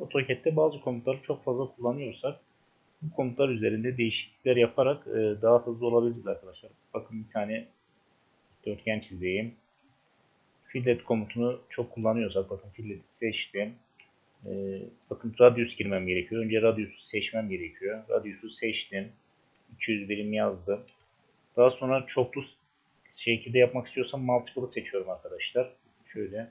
AutoCAD'de bazı komutları çok fazla kullanıyorsak bu komutlar üzerinde değişiklikler yaparak e, daha hızlı olabiliriz arkadaşlar. Bakın bir tane dörtgen çizeyim. Fillet komutunu çok kullanıyorsak bakın filleti seçtim. E, bakın radius girmem gerekiyor. Önce radiusu seçmem gerekiyor. Radiusu seçtim. 200 birim yazdım. Daha sonra çoklu şekilde yapmak istiyorsam multiple'ı seçiyorum arkadaşlar. Şöyle.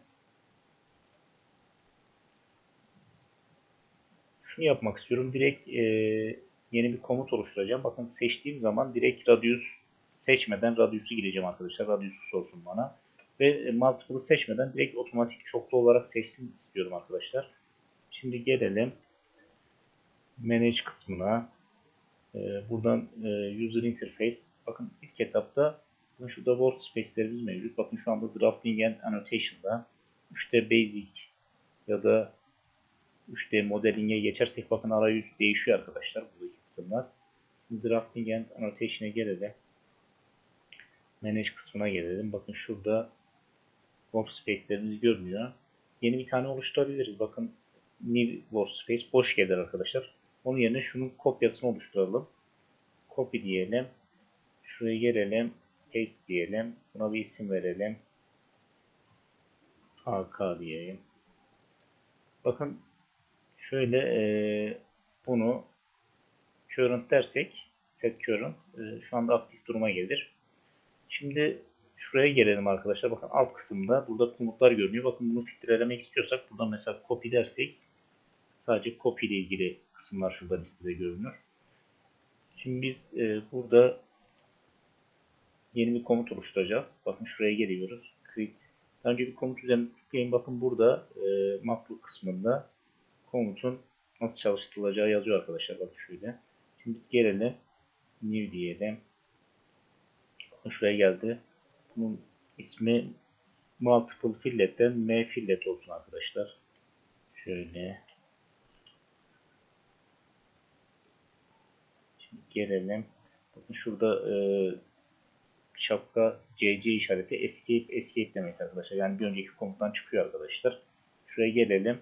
Şunu yapmak istiyorum. Direkt e, yeni bir komut oluşturacağım. Bakın seçtiğim zaman direkt radius seçmeden radius'u gireceğim arkadaşlar. Radius'u sorsun bana. Ve e, multiple'ı seçmeden direkt otomatik çoklu olarak seçsin istiyorum arkadaşlar. Şimdi gelelim manage kısmına. E, buradan e, user interface. Bakın ilk etapta bakın şurada workspace'lerimiz mevcut. Bakın şu anda drafting and annotation'da 3D basic ya da 3D modeling'e geçersek bakın arayüz değişiyor arkadaşlar buradaki kısımlar. Şimdi drafting and annotation'e gelelim. Manage kısmına gelelim. Bakın şurada workspace'lerimiz görünüyor. Yeni bir tane oluşturabiliriz. Bakın new workspace boş gelir arkadaşlar. Onun yerine şunun kopyasını oluşturalım. Copy diyelim. Şuraya gelelim. Paste diyelim. Buna bir isim verelim. AK diyelim. Bakın şöyle e, bunu current dersek set current e, şu anda aktif duruma gelir. Şimdi şuraya gelelim arkadaşlar. Bakın alt kısımda burada komutlar görünüyor. Bakın bunu filtrelemek istiyorsak burada mesela copy dersek sadece copy ile ilgili kısımlar şurada listede görünür. Şimdi biz e, burada yeni bir komut oluşturacağız. Bakın şuraya geliyoruz. Create. Daha önce bir komut üzerine tıklayın. Bakın burada e, makro kısmında komutun nasıl çalıştırılacağı yazıyor arkadaşlar. Bakın şöyle. Şimdi gelelim. New diyelim. Şuraya geldi. Bunun ismi multiple fillet'ten m fillet olsun arkadaşlar. Şöyle. Şimdi gelelim. Bakın şurada e, şapka CC işareti escape escape demek arkadaşlar. Yani bir önceki komuttan çıkıyor arkadaşlar. Şuraya gelelim.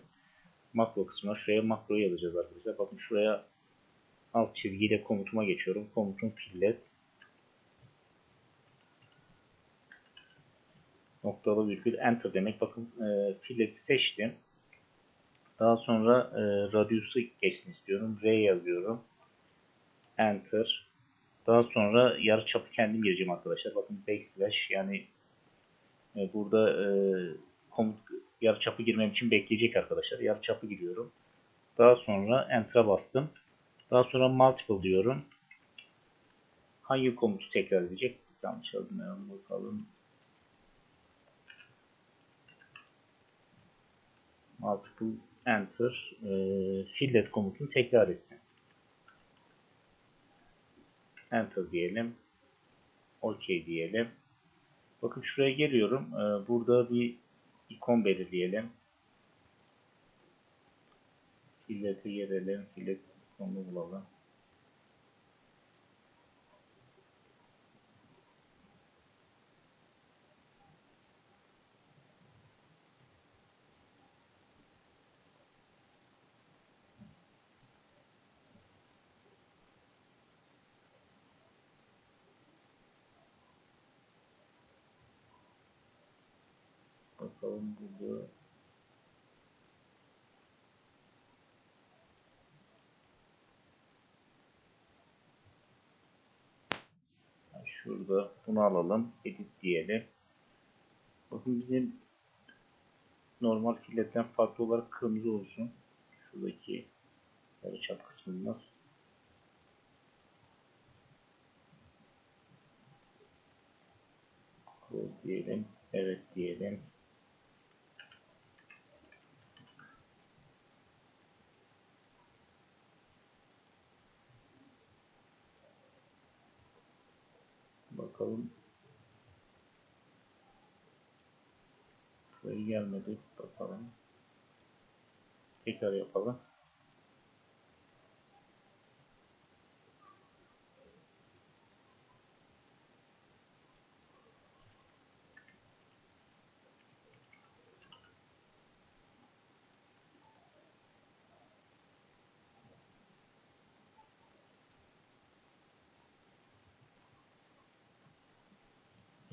Makro kısmına şuraya makro yazacağız arkadaşlar. Bakın şuraya alt çizgiyle komutuma geçiyorum. Komutun fillet noktalı virgül enter demek. Bakın e, filleti seçtim. Daha sonra e, radius'u geçsin istiyorum. R yazıyorum. Enter. Daha sonra yarı çapı kendim gireceğim arkadaşlar. Bakın backslash yani e, burada e, komut yarı çapı girmem için bekleyecek arkadaşlar. Yarı çapı giriyorum. Daha sonra enter'a bastım. Daha sonra multiple diyorum. Hangi komutu tekrar edecek? Yanlış yazmayalım bakalım. multiple enter e, fillet komutunu tekrar etsin. Enter diyelim. OK diyelim. Bakın şuraya geliyorum. E, burada bir ikon belirleyelim. Fillete gelelim. Fillet ikonunu bulalım. Bakalım burada. Şurada bunu alalım. Edit diyelim. Bakın bizim normal filletten farklı olarak kırmızı olsun. Şuradaki yarıçap kısmımız. Close diyelim. Evet diyelim. Bakalım. Buraya gelmedi. Bakalım. Tekrar yapalım.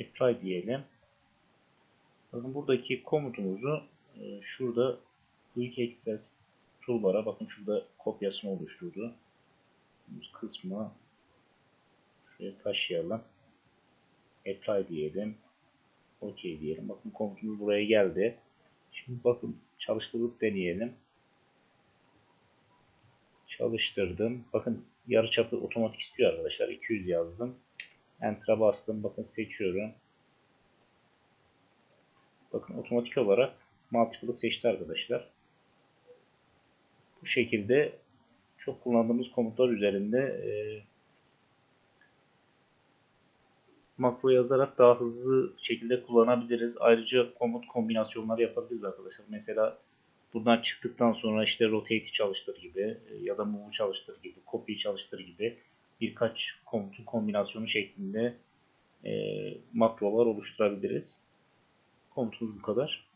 Apply diyelim. Bakın buradaki komutumuzu e, şurada quick access toolbar'a bakın şurada kopyasını oluşturdu. Kısmı şuraya taşıyalım. Apply diyelim. OK diyelim. Bakın komutumuz buraya geldi. Şimdi bakın çalıştırıp deneyelim. Çalıştırdım. Bakın yarıçapı otomatik istiyor arkadaşlar. 200 yazdım. Enter'a bastım. Bakın seçiyorum. Bakın otomatik olarak multiple'ı seçti arkadaşlar. Bu şekilde çok kullandığımız komutlar üzerinde e, makro yazarak daha hızlı şekilde kullanabiliriz. Ayrıca komut kombinasyonları yapabiliriz arkadaşlar. Mesela buradan çıktıktan sonra işte rotate'i çalıştır gibi e, ya da move'u çalıştır gibi, copy'yi çalıştır gibi birkaç komutun kombinasyonu şeklinde e, makrolar oluşturabiliriz. Komutumuz bu kadar.